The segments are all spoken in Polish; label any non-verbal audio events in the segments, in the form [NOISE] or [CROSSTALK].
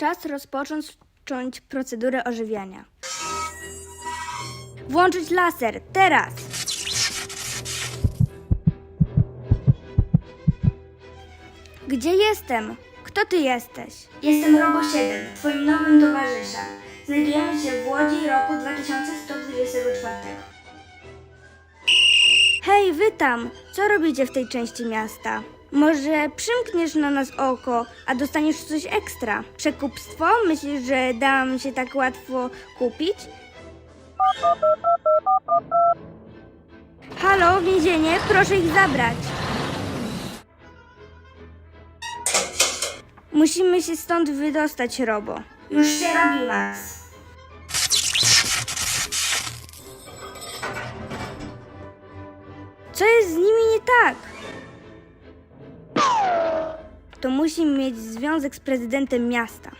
Czas rozpocząć procedurę ożywiania. Włączyć laser, teraz! Gdzie jestem? Kto ty jesteś? Jestem Robo 7, twoim nowym towarzyszem. Znajdujemy się w Łodzi roku 2124. Hej, wy tam! Co robicie w tej części miasta? Może przymkniesz na nas oko, a dostaniesz coś ekstra? Przekupstwo? Myślisz, że dam się tak łatwo kupić? Halo, więzienie, proszę ich zabrać. Musimy się stąd wydostać, Robo. Już się robi. Co jest z nimi nie tak? To musi mieć związek z prezydentem miasta.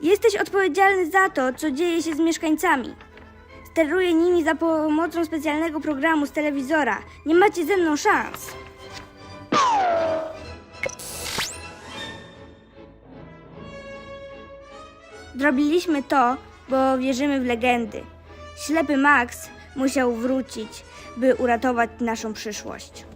Jesteś odpowiedzialny za to, co dzieje się z mieszkańcami. Steruję nimi za pomocą specjalnego programu z telewizora. Nie macie ze mną szans. Zrobiliśmy to, bo wierzymy w legendy. Ślepy Max musiał wrócić, by uratować naszą przyszłość.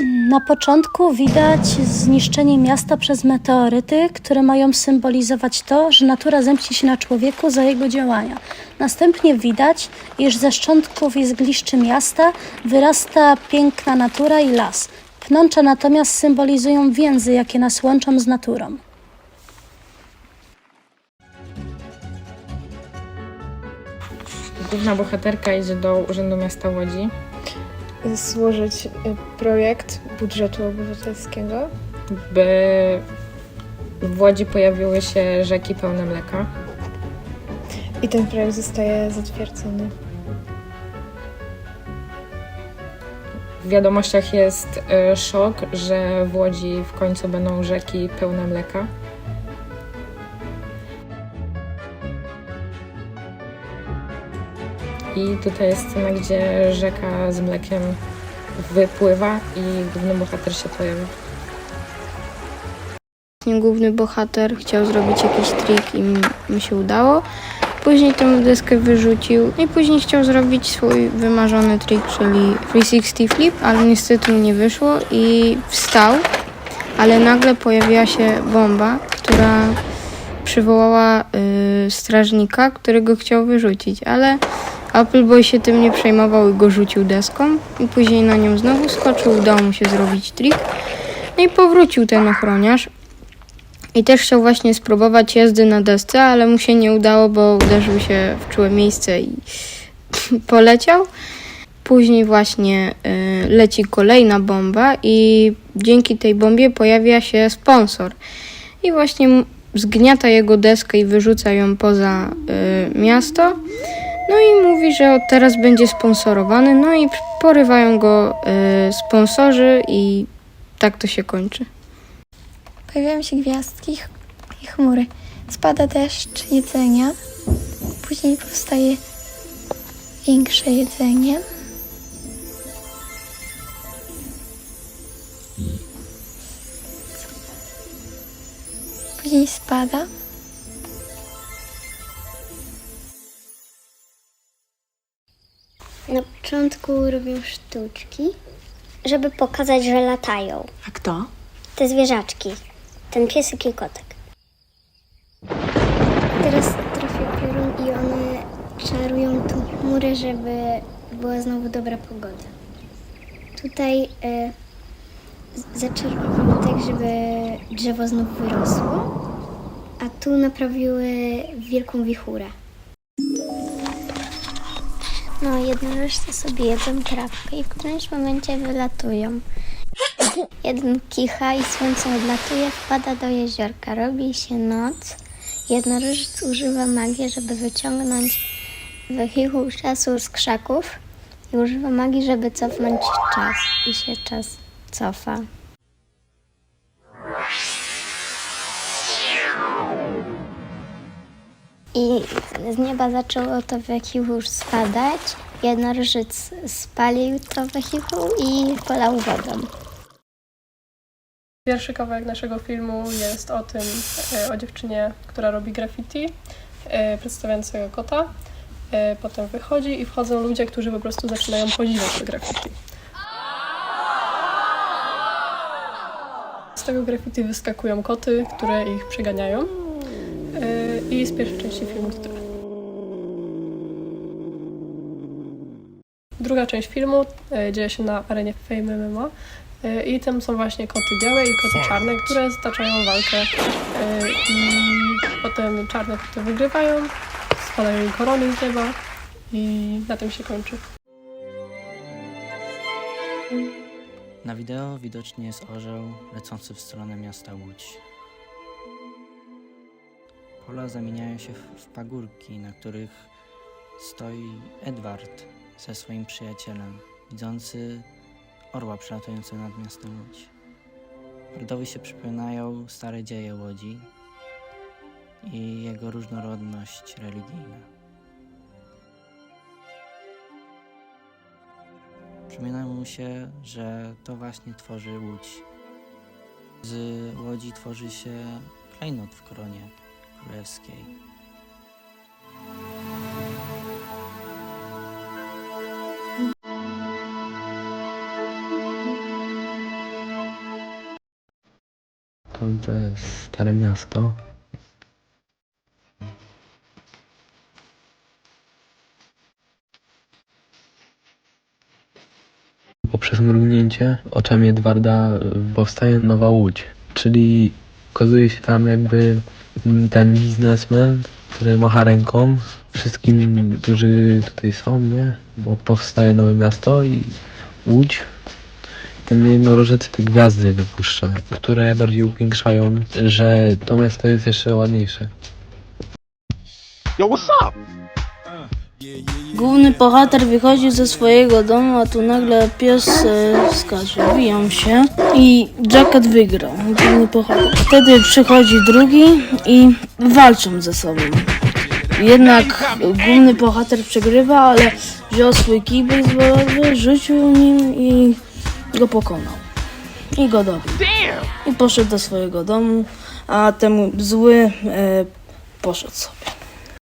Na początku widać zniszczenie miasta przez meteoryty, które mają symbolizować to, że natura zemści się na człowieku za jego działania. Następnie widać, iż ze szczątków i zgliszczy miasta wyrasta piękna natura i las. Pnącza natomiast symbolizują więzy, jakie nas łączą z naturą. Główna bohaterka idzie do Urzędu Miasta Łodzi, złożyć y, projekt budżetu obywatelskiego. by w Łodzi pojawiły się rzeki pełne mleka. I ten projekt zostaje zatwierdzony. W wiadomościach jest e, szok, że w Łodzi w końcu będą rzeki pełne mleka. I tutaj jest scena, gdzie rzeka z mlekiem wypływa i główny bohater się pojawia. Główny bohater chciał zrobić jakiś trik i mu się udało. Później tę deskę wyrzucił i później chciał zrobić swój wymarzony trik, czyli 360 flip, ale niestety mu nie wyszło i wstał, ale nagle pojawiła się bomba, która przywołała y, strażnika, którego chciał wyrzucić, ale Appleboy się tym nie przejmował i go rzucił deską i później na nią znowu skoczył, udało mu się zrobić trik. No i powrócił ten ochroniarz, i też chciał właśnie spróbować jazdy na desce, ale mu się nie udało, bo uderzył się w czułe miejsce i [LAUGHS] poleciał. Później właśnie y, leci kolejna bomba i dzięki tej bombie pojawia się sponsor. I właśnie zgniata jego deskę i wyrzuca ją poza y, miasto. No i mówi, że od teraz będzie sponsorowany. No i porywają go y, sponsorzy i tak to się kończy. Pojawiają się gwiazdki i chmury. Spada deszcz jedzenia. Później powstaje większe jedzenie. Później spada. Na początku robią sztuczki, żeby pokazać, że latają. A kto? Te zwierzaczki. Ten piesek i kotek. Teraz trafia piorun i one czarują tą chmurę, żeby była znowu dobra pogoda. Tutaj zaczarowano tak, żeby drzewo znów wyrosło, a tu naprawiły wielką wichurę. No, jednorożce sobie jedzą trawkę i w którymś momencie wylatują. [COUGHS] Jeden kicha i słońce odlatuje, wpada do jeziorka. Robi się noc. Jednorożec używa magii, żeby wyciągnąć wehikuł czasu z krzaków i używa magii, żeby cofnąć czas. I się czas cofa. I z nieba zaczęło to wehikuł spadać. Jednorożec spalił to wehikuł i polał wodą. Pierwszy kawałek naszego filmu jest o tym, e, o dziewczynie, która robi graffiti, e, przedstawiającego kota. E, Potem wychodzi i wchodzą ludzie, którzy po prostu zaczynają podziwiać to graffiti. Z tego graffiti wyskakują koty, które ich przeganiają. I z pierwszej części filmu to tyle. Druga część filmu e, dzieje się na arenie Fame MMA. E, I tam są właśnie koty białe i koty czarne, które zataczają walkę. E, I potem czarne koty wygrywają, spadają im korony z nieba i na tym się kończy. Na wideo widoczny jest orzeł lecący w stronę miasta Łódź. Pola zamieniają się w, w pagórki, na których stoi Edward ze swoim przyjacielem, widzący orła przelatującego nad miastem Łódź. Edwardowi się przypominają stare dzieje Łodzi i jego różnorodność religijna. Przypomina mu się, że to właśnie tworzy łódź. Z łodzi tworzy się klejnot w koronie królewskiej. Jest Stare Miasto. Poprzez mrugnięcie oczami Edwarda powstaje nowa łódź, czyli okazuje się tam jakby ten biznesmen, który macha ręką wszystkim, którzy tutaj są, nie? Bo powstaje nowe miasto i łódź ten jednorożec te gwiazdy wypuszcza, które bardziej upiększają, że to miasto jest jeszcze ładniejsze. Główny bohater wychodził ze swojego domu, a tu nagle pies e, skacze. Biją się i Jacket wygrał. Główny bohater. Wtedy przychodzi drugi i walczą ze sobą. Jednak główny bohater przegrywa, ale wziął swój kij baseballowy, rzucił nim i go pokonał. I go dobił. I poszedł do swojego domu, a temu zły e, poszedł sobie.